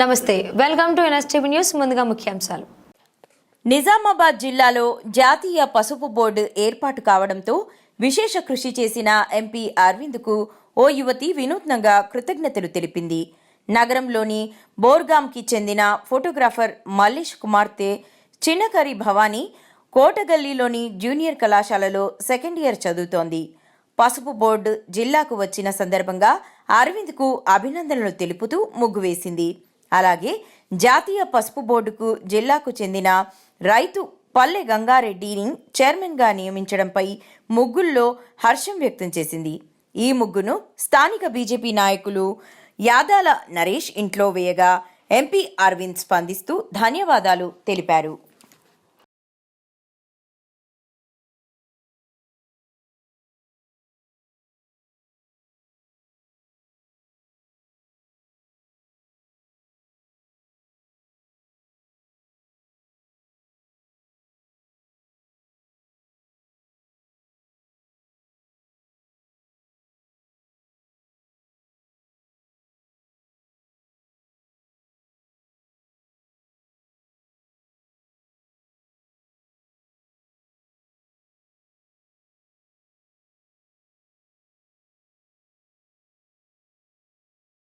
నమస్తే welcome to NSTV news ముందుగా ముఖ్యాంశాలు. నిజామాబాద్ జిల్లాలో జాతీయ పసుపు బోర్డు ఏర్పాటు కావడంతో విశేష కృషి చేసిన ఎంపీ అరవింద్కు ఓ యువతి వినూత్నంగా కృతజ్ఞతలు తెలిపింది. నగరంలోని బోర్గాంకి చెందిన ఫోటోగ్రాఫర్ మల్లేష్ కుమార్తె చిన్నకరి భవానీ కోటగల్లీలోని జూనియర్ కళాశాలలో సెకండ్ ఇయర్ చదువుతోంది. పసుపు బోర్డు జిల్లాకు వచ్చిన సందర్భంగా అరవింద్కు అభినందనలు తెలుపుతూ ముగ్గు వేసింది. అలాగే జాతీయ పసుపు బోర్డుకు జిల్లాకు చెందిన రైతు పల్లె గంగారెడ్డిని చైర్మన్గా నియమించడంపై ముగ్గుల్లో హర్షం వ్యక్తం చేసింది. ఈ ముగ్గును స్థానిక బీజేపీ నాయకులు యాదాల నరేష్ ఇంట్లో వేయగా ఎంపీ అరవింద్ స్పందిస్తూ ధన్యవాదాలు తెలిపారు.